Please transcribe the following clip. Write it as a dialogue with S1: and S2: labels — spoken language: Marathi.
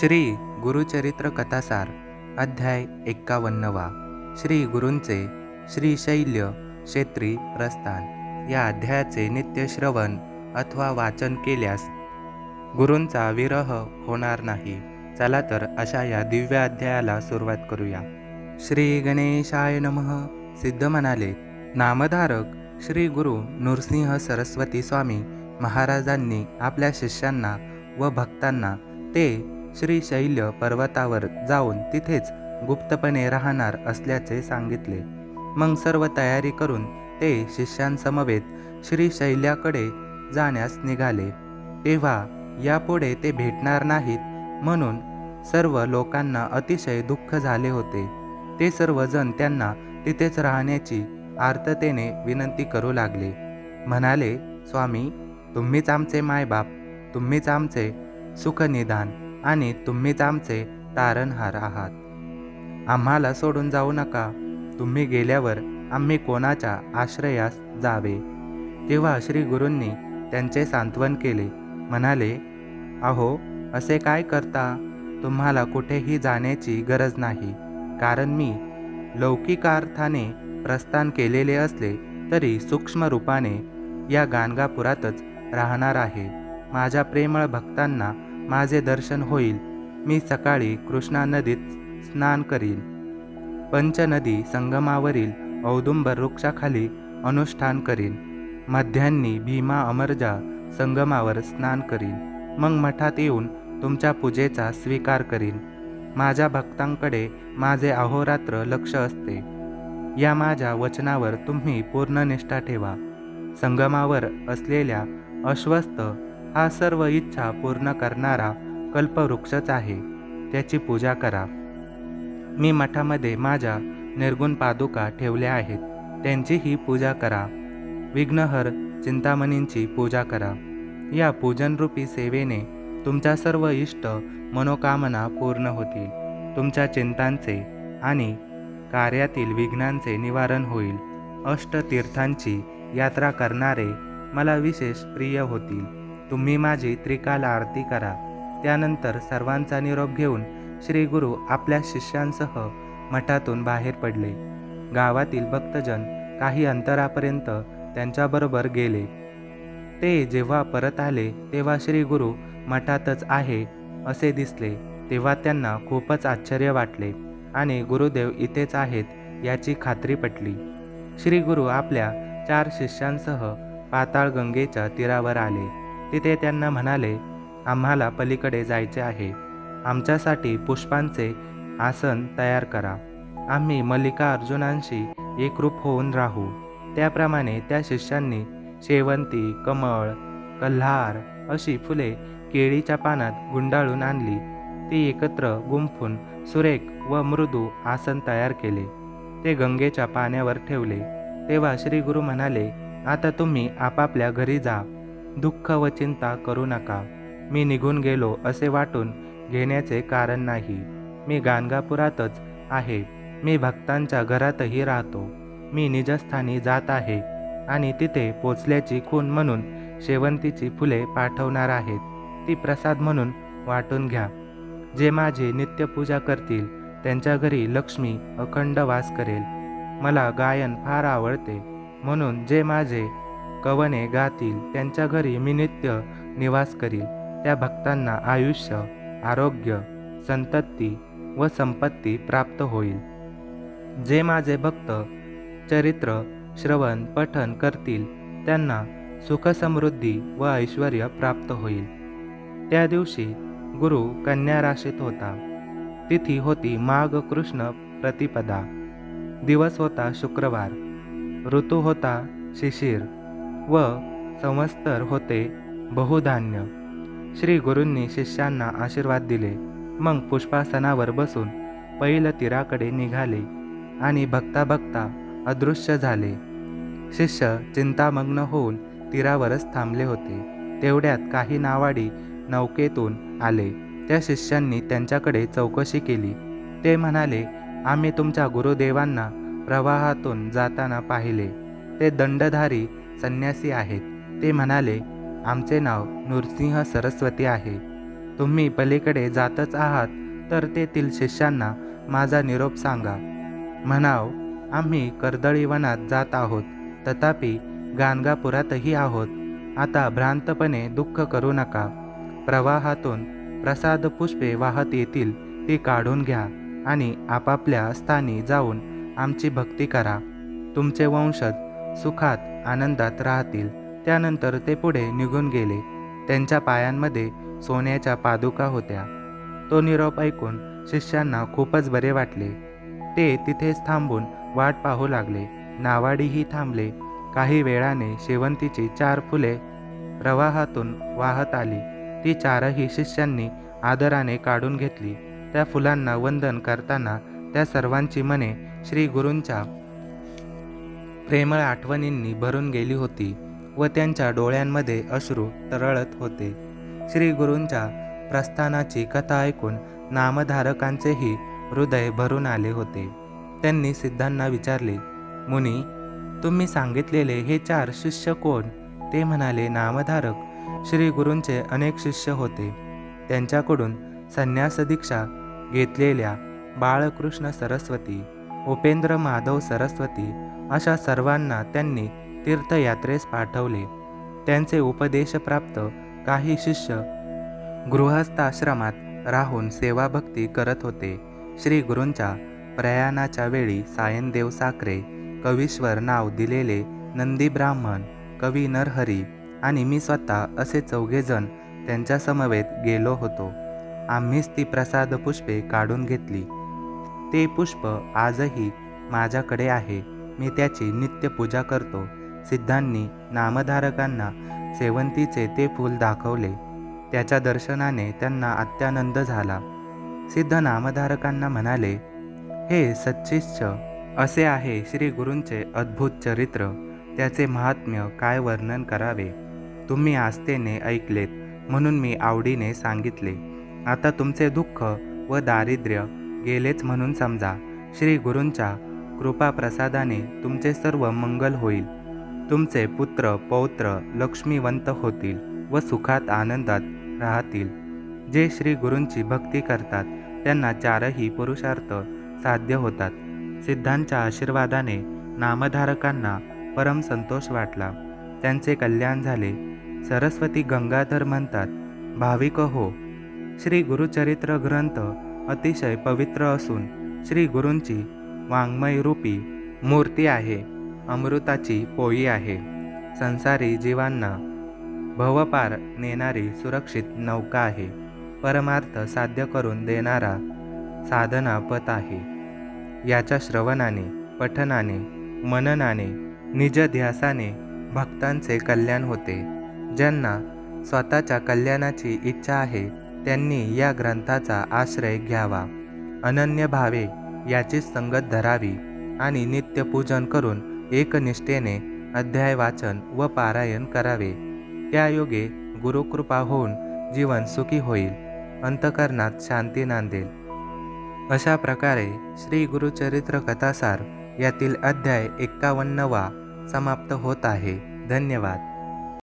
S1: श्री गुरुचरित्र कथासार अध्याय एक्कावन्नवा. श्री गुरूंचे श्री शैल्य क्षेत्री प्रस्थान. या अध्यायाचे नित्य श्रवण अथवा वाचन केल्यास गुरूंचा विरह होणार नाही. चला तर अशा या दिव्य अध्यायाला सुरुवात करूया. श्री गणेशाय नमः. सिद्ध म्हणाले नामधारक श्री गुरु नृसिंह सरस्वती स्वामी महाराजांनी आपल्या शिष्यांना व भक्तांना ते श्री शैल्य पर्वतावर जाऊन तिथेच गुप्तपणे राहणार असल्याचे सांगितले. मग सर्व तयारी करून ते शिष्यांसमवेत श्री शैल्याकडे जाण्यास निघाले. तेव्हा यापुढे ते भेटणार नाहीत म्हणून सर्व लोकांना अतिशय दुःख झाले होते. ते सर्वजण त्यांना तिथेच राहण्याची आर्ततेने विनंती करू लागले. म्हणाले स्वामी तुम्हीच आमचे मायबाप तुम्हीच आमचे सुखनिदान. आणि तुम्हीच आमचे तारणहार आहात. आम्हाला सोडून जाऊ नका. तुम्ही गेल्यावर आम्ही कोणाच्या आश्रयास जावे. तेव्हा श्री गुरूंनी त्यांचे सांत्वन केले. म्हणाले अहो असे काय करता? तुम्हाला कुठेही जाण्याची गरज नाही. कारण मी लौकिकार्थाने प्रस्थान केलेले असले तरी सूक्ष्म रूपाने या गाणगापुरातच राहणार आहे. माझ्या प्रेमळ भक्तांना माझे दर्शन होईल. मी सकाळी कृष्णा नदीत स्नान करीन. पंचनदी संगमावरील औदुंबर वृक्षाखाली अनुष्ठान करीन. मध्यान्नी भीमा अमरजा संगमावर स्नान करीन. मग मठात येऊन तुमच्या पूजेचा स्वीकार करीन. माझ्या भक्तांकडे माझे अहोरात्र लक्ष असते. या माझ्या वचनावर तुम्ही पूर्ण निष्ठा ठेवा. संगमावर असलेल्या अश्वस्त हा सर्व इच्छा पूर्ण करणारा कल्पवृक्षच आहे. त्याची पूजा करा. मी मठामध्ये माझ्या निर्गुण पादुका ठेवल्या आहेत. त्यांचीही पूजा करा. विघ्नहर चिंतामणींची पूजा करा. या पूजनरूपी सेवेने तुमच्या सर्व इष्ट मनोकामना पूर्ण होतील. तुमच्या चिंतांचे आणि कार्यातील विघ्नांचे निवारण होईल. अष्टतीर्थांची यात्रा करणारे मला विशेष प्रिय होतील. तुम्ही माझी त्रिकाल आरती करा. त्यानंतर सर्वांचा निरोप घेऊन श्री गुरु आपल्या शिष्यांसह मठातून बाहेर पडले. गावातील भक्तजन काही अंतरापर्यंत त्यांच्याबरोबर गेले. ते जेव्हा परत आले तेव्हा श्री गुरु मठातच आहे असे दिसले. तेव्हा त्यांना खूपच आश्चर्य वाटले आणि गुरुदेव इथेच आहेत याची खात्री पटली. श्री गुरु आपल्या चार शिष्यांसह पाताळगंगेच्या तीरावर आले. तिथे त्यांना म्हणाले आम्हाला पलीकडे जायचे आहे. आमच्यासाठी पुष्पांचे आसन तयार करा. आम्ही मल्लिका अर्जुनांशी एकरूप होऊन राहू. त्याप्रमाणे त्या शिष्यांनी शेवंती कमळ कल्हार अशी फुले केळीच्या पानात गुंडाळून आणली. ती एकत्र गुंफून सुरेख व मृदू आसन तयार केले. ते गंगेच्या पाण्यावर ठेवले. तेव्हा श्री गुरु म्हणाले आता तुम्ही आपापल्या घरी जा. दुःख व चिंता करू नका. मी निघून गेलो असे वाटून घेण्याचे कारण नाही. मी गाणगापुरातच आहे. मी भक्तांच्या घरातही राहतो. मी निजस्थानी जात आहे आणि तिथे पोचल्याची खून म्हणून शेवंतीची फुले पाठवणार आहेत. ती प्रसाद म्हणून वाटून घ्या. जे माझे नित्यपूजा करतील त्यांच्या घरी लक्ष्मी अखंड वास करेल. मला गायन फार आवडते. म्हणून जे माझे कवने गातील त्यांच्या घरी मी नित्य निवास करील. त्या भक्तांना आयुष्य आरोग्य संतती व संपत्ती प्राप्त होईल. जे माझे भक्त चरित्र श्रवण पठन करतील त्यांना सुखसमृद्धी व ऐश्वर प्राप्त होईल. त्या दिवशी गुरु कन्या राशीत होता. तिथी होती माघ कृष्ण प्रतिपदा. दिवस होता शुक्रवार. ऋतू होता शिशिर. व संवत्सर होते बहुधान्य. श्री गुरूंनी शिष्यांना आशीर्वाद दिले. मग पुष्पासनावर बसून पैल तीराकडे निघाले आणि बघता बघता अदृश्य झाले. शिष्य चिंतामग्न होऊन तीरावरच थांबले होते. तेवढ्यात काही नावाडी नौकेतून आले. त्या शिष्यांनी त्यांच्याकडे चौकशी केली. ते म्हणाले आम्ही तुमच्या गुरुदेवांना प्रवाहातून जाताना पाहिले. ते दंडधारी संन्यासी आहेत. ते म्हणाले आमचे नाव नृसिंह सरस्वती आहे. तुम्ही पलीकडे जातच आहात तर तेथील शिष्यांना माझा निरोप सांगा. म्हणाव आम्ही कर्दळीवनात जात आहोत. तथापि गाणगापुरातही आहोत. आता भ्रांतपणे दुःख करू नका. प्रवाहातून प्रसाद पुष्पे वाहत येतील ती काढून घ्या आणि आपापल्या स्थानी जाऊन आमची भक्ती करा. तुमचे वंशज सुखात आनंदात राहतील. त्यानंतर ते पुढे निघून गेले. त्यांच्या पायांमध्ये सोन्याच्या पादुका होत्या. तो निरोप ऐकून शिष्यांना खूपच बरे वाटले. ते तिथेच थांबून वाट पाहू लागले. नावाडीही थांबले. काही वेळाने शेवंतीची चार फुले प्रवाहातून वाहत आली. ती चारही शिष्यांनी आदराने काढून घेतली. त्या फुलांना वंदन करताना त्या सर्वांची मने श्री गुरूंच्या प्रेमळ आठवणींनी भरून गेली होती व त्यांच्या डोळ्यांमध्ये अश्रू तरळत होते. श्री गुरूंच्या प्रस्थानाची कथा ऐकून नामधारकांचेही हृदय भरून आले होते. त्यांनी सिद्धांना विचारले मुनी तुम्ही सांगितलेले हे चार शिष्य कोण? ते म्हणाले नामधारक श्री गुरूंचे अनेक शिष्य होते. त्यांच्याकडून संन्यास दीक्षा घेतलेल्या बाळकृष्ण सरस्वती उपेंद्र माधव सरस्वती अशा सर्वांना त्यांनी तीर्थयात्रेस पाठवले. त्यांचे उपदेशप्राप्त काही शिष्य गृहस्थाश्रमात राहून सेवाभक्ती करत होते. श्री गुरूंच्या प्रयाणाच्या वेळी सायनदेव साखरे कवीश्वर नाव दिलेले नंदी ब्राह्मण कवी नरहरी आणि मी स्वतः असे चौघेजण त्यांच्यासमवेत गेलो होतो. आम्हीच ती प्रसाद पुष्पे काढून घेतली. ते पुष्प आजही माझ्याकडे आहे. मी त्याची नित्य पूजा करतो. सिद्धांनी नामधारकांना सेवंतीचे ते फूल दाखवले. त्याच्या दर्शनाने त्यांना अत्यानंद झाला. सिद्ध नामधारकांना म्हणाले हे सच्चिष्य असे आहे श्री गुरूंचे अद्भुत चरित्र. त्याचे महात्म्य काय वर्णन करावे? तुम्ही आस्थेने ऐकलेत म्हणून मी आवडीने सांगितले. आता तुमचे दुःख व दारिद्र्य गेलेच म्हणून समजा. श्री गुरूंच्या कृपा प्रसादाने तुमचे सर्व मंगल होईल. तुमचे पुत्र पौत्र लक्ष्मीवंत होतील व सुखात आनंदात राहतील. जे श्री गुरूंची भक्ती करतात त्यांना चारही पुरुषार्थ साध्य होतात. सिद्धांच्या आशीर्वादाने नामधारकांना परम संतोष वाटला. त्यांचे कल्याण झाले. सरस्वती गंगाधर म्हणतात भाविक हो. श्री गुरुचरित्र ग्रंथ अतिशय पवित्र असून श्री गुरूंची वाङ्मय रूपी मूर्ती आहे अमृताची पोळी आहे. संसारी जीवांना भवपार नेणारी सुरक्षित नौका आहे. परमार्थ साध्य करून देणारा साधना पथ आहे. याच्या श्रवणाने पठनाने मननाने निजध्यासाने भक्तांचे कल्याण होते ज्यांना स्वतःच्या कल्याणाची इच्छा आहे त्यांनी या ग्रंथाचा आश्रय घ्यावा. अनन्य भावे याची संगत धरावी आणि नित्यपूजन करून एकनिष्ठेने अध्याय वाचन व पारायण करावे. त्या योगे गुरुकृपा होऊन जीवन सुखी होईल. अंतकरणात शांती नांदेल. अशा प्रकारे श्री गुरुचरित्र कथासार यातील अध्याय एक्कावन्नवा समाप्त होत आहे. धन्यवाद.